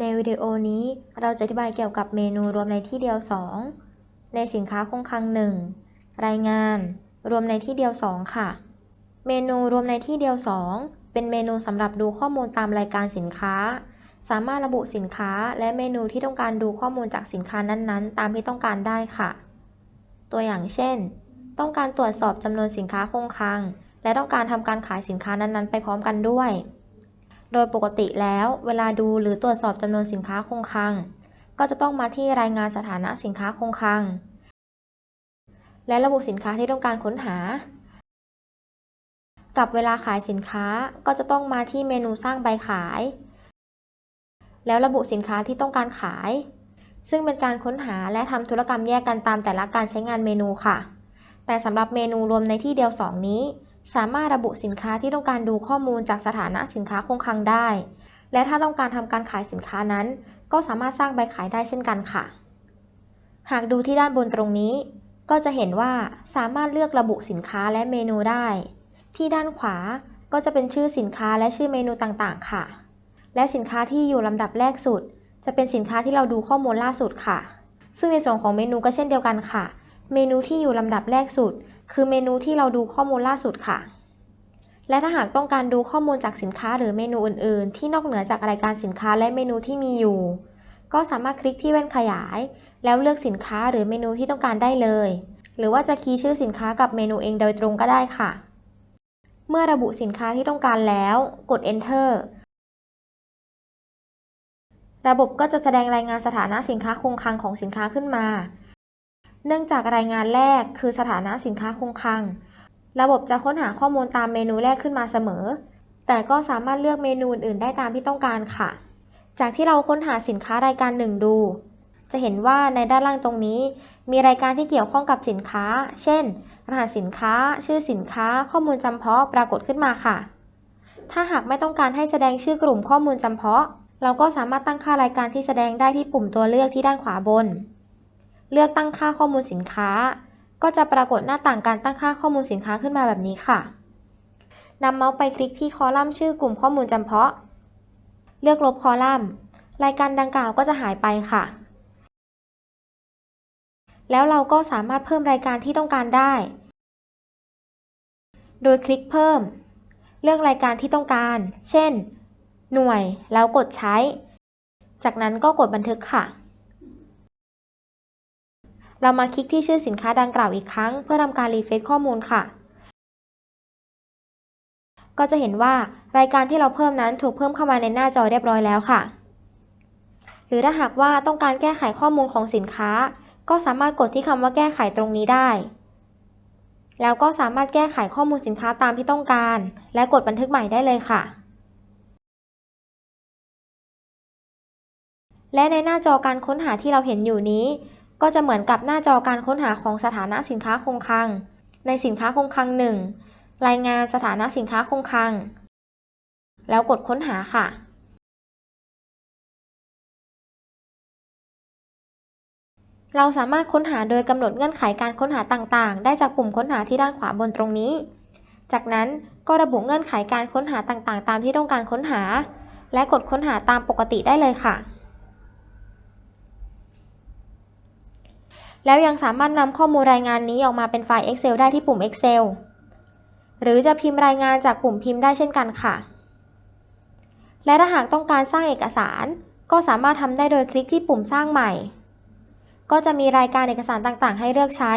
ในวิดีโอนี้เราจะอธิบายเกี่ยวกับเมนูรวมในที่เดียว 2 ในสินค้าคงคลัง 1 รายงาน รวมในที่เดียว 2 ค่ะ เมนูรวมในที่เดียว 2 เป็นเมนูสำหรับดูข้อมูลตามรายการสินค้า สามารถระบุสินค้าและเมนูที่ต้องการดูข้อมูลจากสินค้านั้นๆ ตามที่ต้องการได้ค่ะ ตัวอย่างเช่น ต้องการตรวจสอบจำนวนสินค้าคงคลัง และต้องการทำการขายสินค้านั้นๆ ไปพร้อมกันด้วย โดยปกติแล้วเวลาดูหรือตรวจสอบจำนวนสินค้าคงคลัง ก็จะต้องมาที่รายงานสถานะสินค้าคงคลัง และระบุสินค้าที่ต้องการค้นหา กับเวลาขายสินค้าก็จะต้องมาที่เมนูสร้างใบขาย แล้วระบุสินค้าที่ต้องการขาย ซึ่งเป็นการค้นหาและทำธุรกรรมแยกกันตามแต่ละการใช้งานเมนูค่ะ แต่สำหรับเมนูรวมในที่เดียว 2 นี้ สามารถระบุสินค้าที่ต้องการดูข้อมูลจากสถานะสินค้าคงคลังได้ และถ้าต้องการทำการขายสินค้านั้น ก็สามารถสร้างใบขายได้เช่นกันค่ะ หากดูที่ด้านบนตรงนี้ ก็จะเห็นว่าสามารถเลือกระบุสินค้าและเมนูได้ ที่ด้านขวาก็จะเป็นชื่อสินค้าและชื่อเมนูต่างๆ ค่ะ และสินค้าที่อยู่ลำดับแรกสุด จะเป็นสินค้าที่เราดูข้อมูลล่าสุดค่ะ ซึ่งในส่วนของเมนูก็เช่นเดียวกันค่ะ เมนูที่อยู่ลำดับแรกสุด คือเมนูที่เราดูข้อมูลล่าสุดค่ะ และถ้าหากต้องการดูข้อมูลจากสินค้าหรือเมนูอื่น ๆ ที่นอกเหนือจากรายการสินค้าและเมนูที่มีอยู่ ก็สามารถคลิกที่แว่นขยาย แล้วเลือกสินค้าหรือเมนูที่ต้องการได้เลย หรือว่าจะคีย์ชื่อสินค้ากับเมนูเองโดยตรงก็ได้ค่ะ เมื่อระบุสินค้าที่ต้องการแล้ว กด enter ระบบก็จะแสดงรายงานสถานะสินค้าคงคลังของสินค้าขึ้นมา เนื่องจากรายงานแรกคือสถานะสินค้าคงคลัง ระบบจะค้นหาข้อมูลตามเมนูแรกขึ้นมาเสมอ แต่ก็สามารถเลือกเมนูอื่นได้ตามที่ต้องการค่ะ จากที่เราค้นหาสินค้ารายการหนึ่งดู จะเห็นว่าในด้านล่างตรงนี้ มีรายการที่เกี่ยวข้องกับสินค้า เช่น รหัสสินค้า ชื่อสินค้า ข้อมูลจำเพาะปรากฏขึ้นมาค่ะ ถ้าหากไม่ต้องการให้แสดงชื่อกลุ่มข้อมูลจำเพาะ เราก็สามารถตั้งค่ารายการที่แสดงได้ที่ปุ่มตัวเลือกที่ด้านขวาบน เลือกตั้งค่าข้อมูลสินค้า ก็จะปรากฏหน้าต่างการตั้งค่าข้อมูลสินค้าขึ้นมาแบบนี้ค่ะนำเมาส์ไปคลิกที่คอลัมน์ชื่อกลุ่มข้อมูลจำเพาะ เลือกลบคอลัมน์ รายการดังกล่าวก็จะหายไปค่ะ แล้วเราก็สามารถเพิ่มรายการที่ต้องการได้ โดยคลิกเพิ่ม เลือกรายการที่ต้องการ เช่น หน่วย แล้วกดใช้ จากนั้นก็กดบันทึกค่ะ เรามาคลิกที่ชื่อสินค้าดังกล่าวอีกครั้ง เพื่อทำการรีเฟรชข้อมูลค่ะ ก็จะเห็นว่ารายการที่เราเพิ่มนั้นถูกเพิ่มเข้ามาในหน้าจอเรียบร้อยแล้วค่ะ หรือถ้าหากว่าต้องการแก้ไขข้อมูลของสินค้า ก็สามารถกดที่คำว่าแก้ไขตรงนี้ได้ แล้วก็สามารถแก้ไขข้อมูลสินค้าตามที่ต้องการ และกดบันทึกใหม่ได้เลยค่ะและในหน้าจอการค้นหาที่เราเห็นอยู่นี้ ก็จะเหมือนกับหน้าจอการค้นหาของสถานะสินค้าคงคลัง ในสินค้าคงคลังหนึ่งรายงานสถานะสินค้าคงคลัง แล้วกดค้นหาค่ะ เราสามารถค้นหาโดยกำหนดเงื่อนไขการค้นหาต่างๆ ได้จากปุ่มค้นหาที่ด้านขวาบนตรงนี้ จากนั้นก็ระบุเงื่อนไขการค้นหาต่างๆ ตามที่ต้องการค้นหา และกดค้นหาตามปกติได้เลยค่ะ แล้วยังสามารถนำข้อมูลรายงานนี้ออกมาเป็นไฟล์ Excel ได้ที่ปุ่ม Excel หรือจะพิมพ์รายงานจากปุ่มพิมพ์ได้เช่นกันค่ะ และถ้าหากต้องการสร้างเอกสาร ก็สามารถทำได้โดยคลิกที่ปุ่มสร้างใหม่ ก็จะมีรายการเอกสารต่างๆ ให้เลือกใช้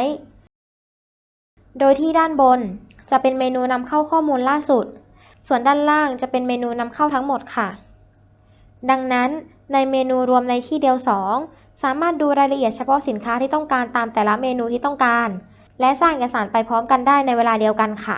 โดยที่ด้านบนจะเป็นเมนูนำเข้าข้อมูลล่าสุด ส่วนด้านล่างจะเป็นเมนูนำเข้าทั้งหมดค่ะ ดังนั้น ในเมนูรวมในที่เดียว 2 สามารถดูรายละเอียดเฉพาะสินค้าที่ต้องการตามแต่ละเมนูที่ต้องการ และสร้างเอกสารไปพร้อมกันได้ในเวลาเดียวกันค่ะ